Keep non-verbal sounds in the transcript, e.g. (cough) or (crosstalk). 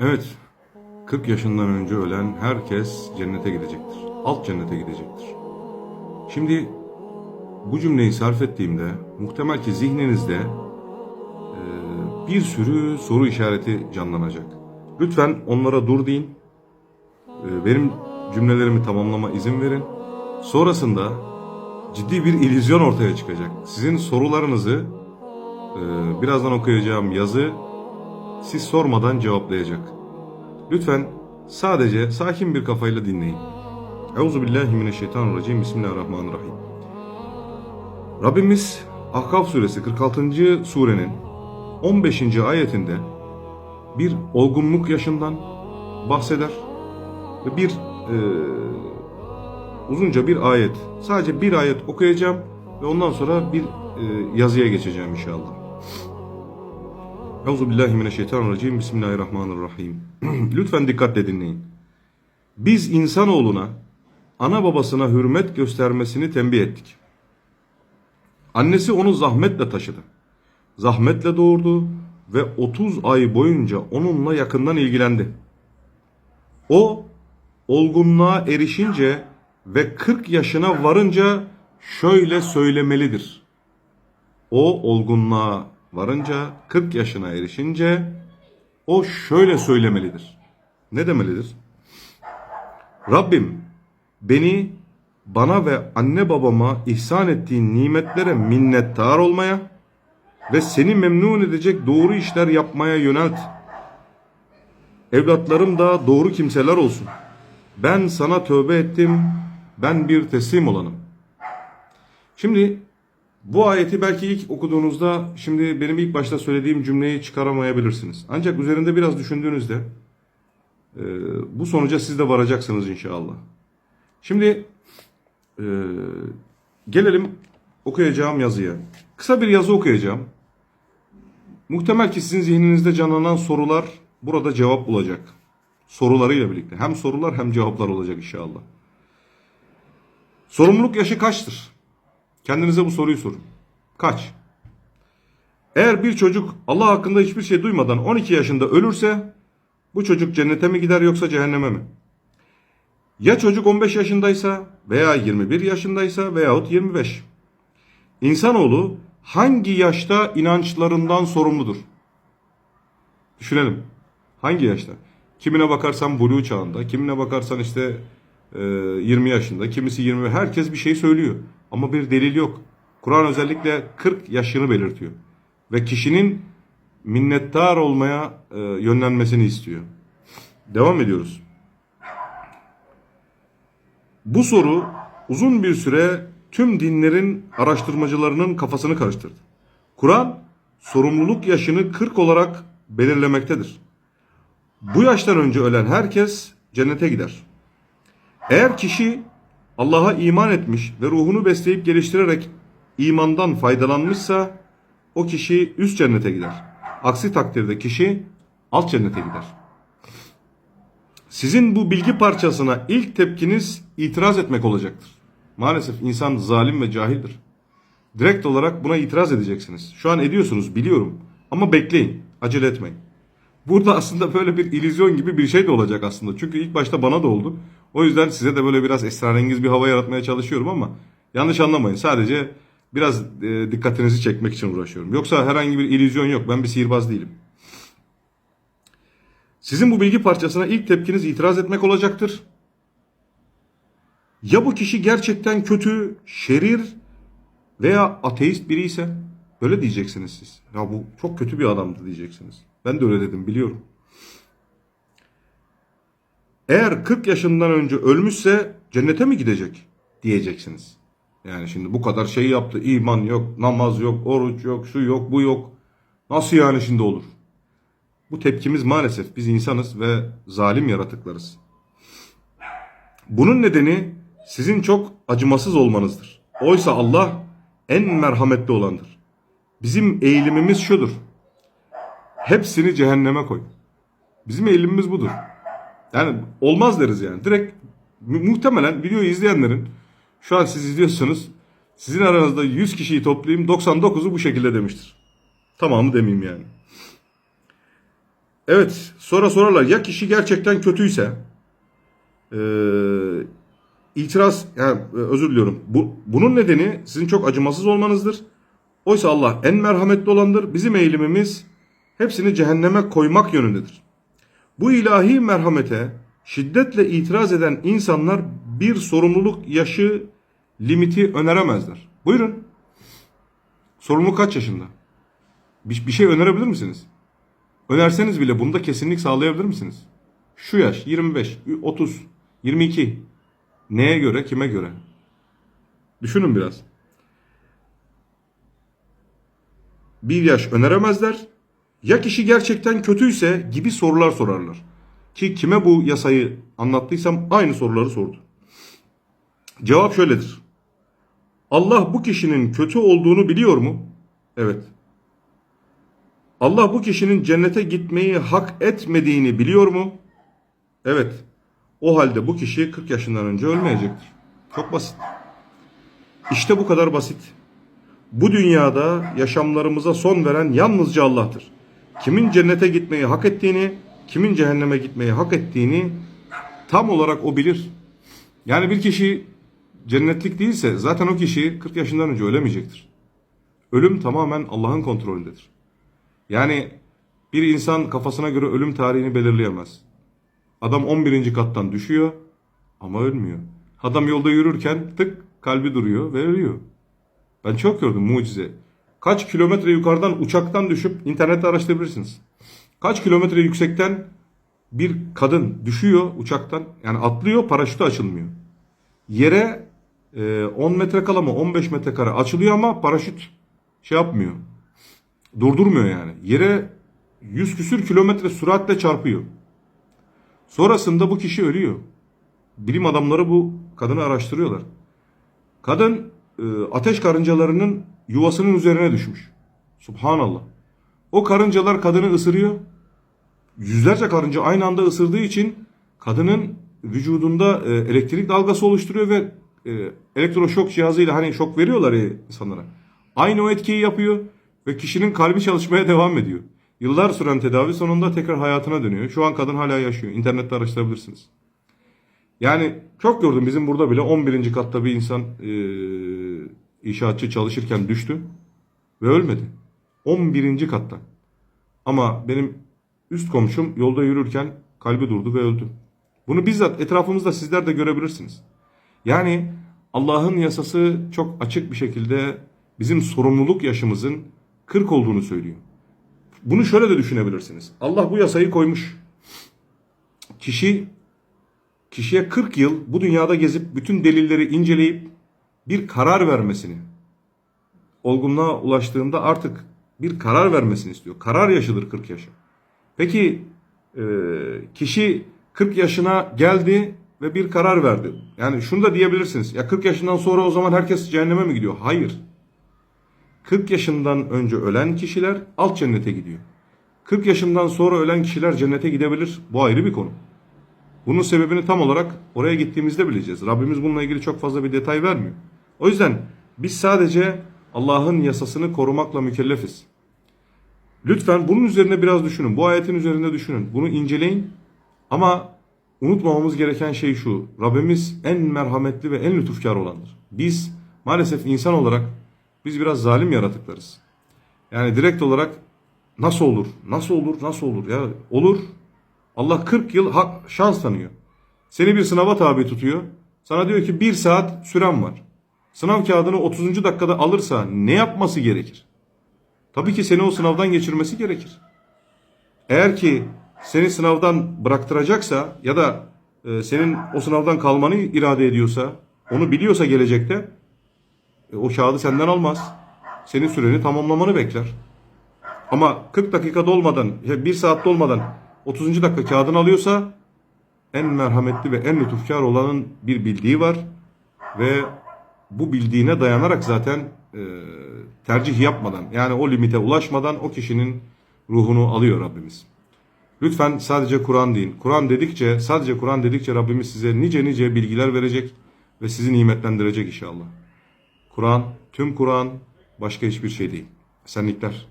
Evet, 40 yaşından önce ölen herkes cennete gidecektir. Alt cennete gidecektir. Şimdi bu cümleyi sarf ettiğimde muhtemel ki zihninizde e, bir sürü soru işareti canlanacak. Lütfen onlara dur deyin. E, benim cümlelerimi tamamlama izin verin. Sonrasında ciddi bir illüzyon ortaya çıkacak. Sizin sorularınızı e, birazdan okuyacağım yazı siz sormadan cevaplayacak. Lütfen sadece sakin bir kafayla dinleyin. Euzu billahi mineşşeytanirracim. Bismillahirrahmanirrahim. Rabbimiz Ahkaf suresi 46. surenin 15. ayetinde bir olgunluk yaşından bahseder ve bir e, uzunca bir ayet, sadece bir ayet okuyacağım ve ondan sonra bir e, yazıya geçeceğim inşallah. Euzu billahi mineşşeytanirracim. Bismillahirrahmanirrahim. (clears throat) Lütfen dikkatle dinleyin. Biz insanoğluna ana babasına hürmet göstermesini tembih ettik. Annesi onu zahmetle taşıdı. Zahmetle doğurdu ve 30 ay boyunca onunla yakından ilgilendi. O olgunluğa erişince ve 40 yaşına varınca şöyle söylemelidir. O olgunluğa varınca 40 yaşına erişince o şöyle söylemelidir. Ne demelidir? Rabbim beni bana ve anne babama ihsan ettiğin nimetlere minnettar olmaya ve seni memnun edecek doğru işler yapmaya yönelt. Evlatlarım da doğru kimseler olsun. Ben sana tövbe ettim. Ben bir teslim olanım. Şimdi bu ayeti belki ilk okuduğunuzda şimdi benim ilk başta söylediğim cümleyi çıkaramayabilirsiniz. Ancak üzerinde biraz düşündüğünüzde e, bu sonuca siz de varacaksınız inşallah. Şimdi e, gelelim okuyacağım yazıya. Kısa bir yazı okuyacağım. Muhtemel ki sizin zihninizde canlanan sorular burada cevap bulacak. Sorularıyla birlikte. Hem sorular hem cevaplar olacak inşallah. Sorumluluk yaşı kaçtır? Kendinize bu soruyu sorun. Kaç? Eğer bir çocuk Allah hakkında hiçbir şey duymadan 12 yaşında ölürse bu çocuk cennete mi gider yoksa cehenneme mi? Ya çocuk 15 yaşındaysa veya 21 yaşındaysa veyahut 25. İnsanoğlu hangi yaşta inançlarından sorumludur? Düşünelim. Hangi yaşta? Kimine bakarsan buluğ çağında, kimine bakarsan işte e, 20 yaşında, kimisi 20. Herkes bir şey söylüyor. Ama bir delil yok. Kur'an özellikle 40 yaşını belirtiyor. Ve kişinin minnettar olmaya e, yönlenmesini istiyor. Devam ediyoruz. Bu soru uzun bir süre tüm dinlerin araştırmacılarının kafasını karıştırdı. Kur'an sorumluluk yaşını 40 olarak belirlemektedir. Bu yaştan önce ölen herkes cennete gider. Eğer kişi Allah'a iman etmiş ve ruhunu besleyip geliştirerek imandan faydalanmışsa o kişi üst cennete gider. Aksi takdirde kişi alt cennete gider. Sizin bu bilgi parçasına ilk tepkiniz itiraz etmek olacaktır. Maalesef insan zalim ve cahildir. Direkt olarak buna itiraz edeceksiniz. Şu an ediyorsunuz biliyorum ama bekleyin, acele etmeyin. Burada aslında böyle bir illüzyon gibi bir şey de olacak aslında. Çünkü ilk başta bana da oldu. O yüzden size de böyle biraz esrarengiz bir hava yaratmaya çalışıyorum ama yanlış anlamayın. Sadece biraz e, dikkatinizi çekmek için uğraşıyorum. Yoksa herhangi bir illüzyon yok. Ben bir sihirbaz değilim. Sizin bu bilgi parçasına ilk tepkiniz itiraz etmek olacaktır. Ya bu kişi gerçekten kötü, şerir veya ateist biri ise böyle diyeceksiniz siz. Ya bu çok kötü bir adamdı diyeceksiniz. Ben de öyle dedim biliyorum. Eğer 40 yaşından önce ölmüşse cennete mi gidecek diyeceksiniz. Yani şimdi bu kadar şey yaptı. iman yok, namaz yok, oruç yok, şu yok, bu yok. Nasıl yani şimdi olur? Bu tepkimiz maalesef biz insanız ve zalim yaratıklarız. Bunun nedeni sizin çok acımasız olmanızdır. Oysa Allah en merhametli olandır. Bizim eğilimimiz şudur. Hepsini cehenneme koy. Bizim eğilimimiz budur. Yani olmaz deriz yani. Direkt mu- muhtemelen videoyu izleyenlerin şu an siz izliyorsunuz. Sizin aranızda 100 kişiyi toplayayım 99'u bu şekilde demiştir. Tamamı demeyeyim yani. Evet sonra sorarlar ya kişi gerçekten kötüyse e, itiraz yani, özür diliyorum. Bu, bunun nedeni sizin çok acımasız olmanızdır. Oysa Allah en merhametli olandır. Bizim eğilimimiz hepsini cehenneme koymak yönündedir. Bu ilahi merhamete şiddetle itiraz eden insanlar bir sorumluluk yaşı limiti öneremezler. Buyurun. Sorumluluk kaç yaşında? Bir, bir şey önerebilir misiniz? Önerseniz bile bunda kesinlik sağlayabilir misiniz? Şu yaş 25, 30, 22. Neye göre, kime göre? Düşünün biraz. Bir yaş öneremezler. Ya kişi gerçekten kötüyse gibi sorular sorarlar. Ki kime bu yasayı anlattıysam aynı soruları sordu. Cevap şöyledir. Allah bu kişinin kötü olduğunu biliyor mu? Evet. Allah bu kişinin cennete gitmeyi hak etmediğini biliyor mu? Evet. O halde bu kişi 40 yaşından önce ölmeyecektir. Çok basit. İşte bu kadar basit. Bu dünyada yaşamlarımıza son veren yalnızca Allah'tır. Kimin cennete gitmeyi hak ettiğini, kimin cehenneme gitmeyi hak ettiğini tam olarak o bilir. Yani bir kişi cennetlik değilse zaten o kişi 40 yaşından önce ölemeyecektir. Ölüm tamamen Allah'ın kontrolündedir. Yani bir insan kafasına göre ölüm tarihini belirleyemez. Adam 11. kattan düşüyor ama ölmüyor. Adam yolda yürürken tık kalbi duruyor ve ölüyor. Ben çok gördüm mucize. Kaç kilometre yukarıdan uçaktan düşüp internette araştırabilirsiniz. Kaç kilometre yüksekten bir kadın düşüyor uçaktan yani atlıyor paraşütü açılmıyor. Yere e, 10 metre kala mı 15 metre kare açılıyor ama paraşüt şey yapmıyor. Durdurmuyor yani. Yere 100 küsür kilometre süratle çarpıyor. Sonrasında bu kişi ölüyor. Bilim adamları bu kadını araştırıyorlar. Kadın e, ateş karıncalarının yuvasının üzerine düşmüş. Subhanallah. O karıncalar kadını ısırıyor. Yüzlerce karınca aynı anda ısırdığı için kadının vücudunda e, elektrik dalgası oluşturuyor ve e, elektroşok cihazıyla hani şok veriyorlar ya insanlara. Aynı o etkiyi yapıyor ve kişinin kalbi çalışmaya devam ediyor. Yıllar süren tedavi sonunda tekrar hayatına dönüyor. Şu an kadın hala yaşıyor. İnternette araştırabilirsiniz. Yani çok gördüm bizim burada bile 11. katta bir insan e, inşaatçı çalışırken düştü ve ölmedi. 11. katta. Ama benim üst komşum yolda yürürken kalbi durdu ve öldü. Bunu bizzat etrafımızda sizler de görebilirsiniz. Yani Allah'ın yasası çok açık bir şekilde bizim sorumluluk yaşımızın 40 olduğunu söylüyor. Bunu şöyle de düşünebilirsiniz. Allah bu yasayı koymuş. Kişi kişiye 40 yıl bu dünyada gezip bütün delilleri inceleyip bir karar vermesini olgunluğa ulaştığında artık bir karar vermesini istiyor. Karar yaşıdır 40 yaşı. Peki e, kişi 40 yaşına geldi ve bir karar verdi. Yani şunu da diyebilirsiniz. Ya 40 yaşından sonra o zaman herkes cehenneme mi gidiyor? Hayır. 40 yaşından önce ölen kişiler alt cennete gidiyor. 40 yaşından sonra ölen kişiler cennete gidebilir. Bu ayrı bir konu. Bunun sebebini tam olarak oraya gittiğimizde bileceğiz. Rabbimiz bununla ilgili çok fazla bir detay vermiyor. O yüzden biz sadece Allah'ın yasasını korumakla mükellefiz. Lütfen bunun üzerine biraz düşünün. Bu ayetin üzerinde düşünün. Bunu inceleyin. Ama unutmamamız gereken şey şu. Rabbimiz en merhametli ve en lütufkar olandır. Biz maalesef insan olarak biz biraz zalim yaratıklarız. Yani direkt olarak nasıl olur? Nasıl olur? Nasıl olur? Ya olur. Allah 40 yıl hak, şans tanıyor. Seni bir sınava tabi tutuyor. Sana diyor ki bir saat süren var. Sınav kağıdını 30. dakikada alırsa ne yapması gerekir? Tabii ki seni o sınavdan geçirmesi gerekir. Eğer ki seni sınavdan bıraktıracaksa ya da e, senin o sınavdan kalmanı irade ediyorsa, onu biliyorsa gelecekte e, o kağıdı senden almaz. Senin süreni tamamlamanı bekler. Ama 40 dakika dolmadan, 1 saat dolmadan 30. dakika kağıdını alıyorsa en merhametli ve en lütufkar olanın bir bildiği var ve bu bildiğine dayanarak zaten e, tercih yapmadan yani o limite ulaşmadan o kişinin ruhunu alıyor Rabbimiz. Lütfen sadece Kur'an deyin. Kur'an dedikçe, sadece Kur'an dedikçe Rabbimiz size nice nice bilgiler verecek ve sizi nimetlendirecek inşallah. Kur'an, tüm Kur'an başka hiçbir şey değil. Esenlikler.